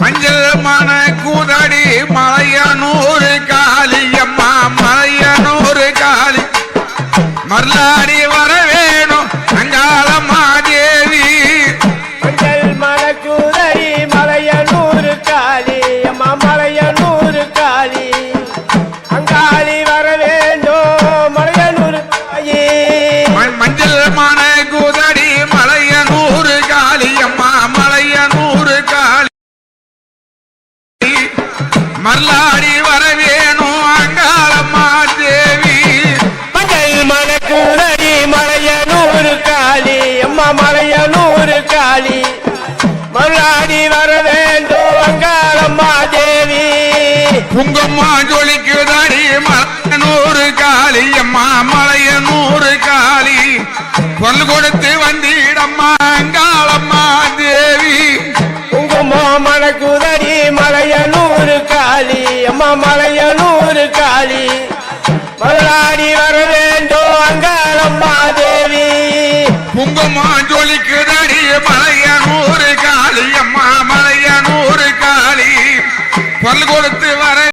மஞ்சள் மன கூதடி மலையனூர் காளியம்மா மலையனூறு காளி. மருளாடி வரவே மருளாடி வர வேணும் அங்காளம்மா தேவி. மஞ்சள் மணக்குதடி மலையனூர் காளி. அம்மா மலையனூர் காளி. மருளாடி வர வேண்டும் அங்காளம்மா தேவி. குங்கம்மா ஜொலிக்குதடி மலையனூர் காளி. அம்மா மலையனூர் காளி. கொல் கொடுத்து வந்திடம்மா அங்காளம்மா தேவி. குங்குமோ மணக்குதடி காளி மதுராடி வர வேண்டும் அங்காளம்மா தேவி குங்குமா ஜொலிக்குதடி மலையனூறு காளி. அம்மா மலையனூறு காளி பல் கொடுத்து வர